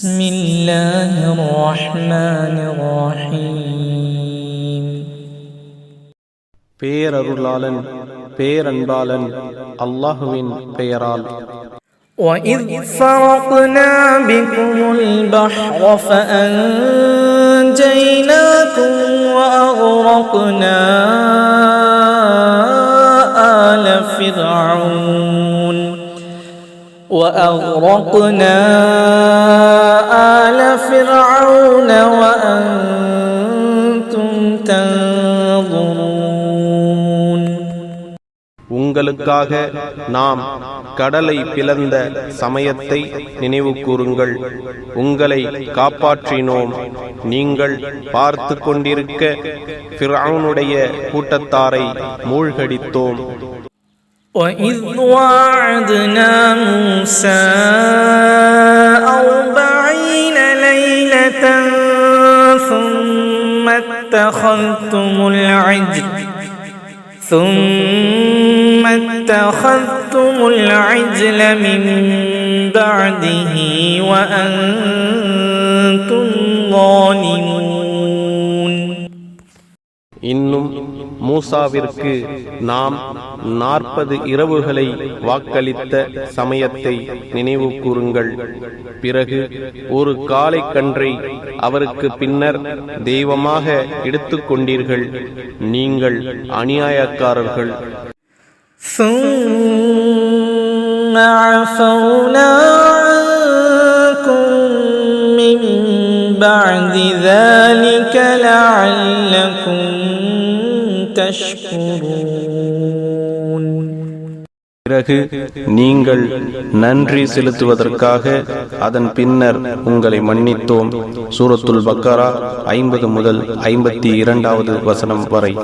بسم الله الرحمن الرحيم பேரருளாளன் பேரன்பாளன் அல்லாஹுவின் பெயரால் وإذ فرقنا بكم البحر فأنجيناكم وأغرقنا آل فرعون وأغرقنا آل فرعون وأنتم تنظرون உங்களுக்காக நாம் கடலை பிளந்த சமயத்தை நினைவு கூறுங்கள் உங்களை காப்பாற்றினோம் நீங்கள் பார்த்து கொண்டிருக்க ஃபிர்அவுனுடைய கூட்டத்தாரை மூழ்கடித்தோம் وإذ واعدنا موسى ثم اتخذتم العجل. ثم اتخذتم العجل من بعده وأنتم ظالمون. இன்னும் மூசாவிற்கு நாம் நாற்பது இரவுகளை வாக்களித்த சமயத்தை நினைவு கூறுங்கள் பிறகு ஒரு காளை கன்றை அவருக்கு பின்னர் தெய்வமாக எடுத்துக்கொண்டீர்கள் நீங்கள் அநியாயக்காரர்கள் ثم عفونا بعد ذلك لعلكم تشكرون பிறகு நீங்கள் நன்றி செலுத்துவதற்காக அதன் பின்னர் உங்களை மன்னித்தோம் சூரத்துல் பக்கரா ஐம்பது முதல் ஐம்பத்தி இரண்டாவது வசனம் வரை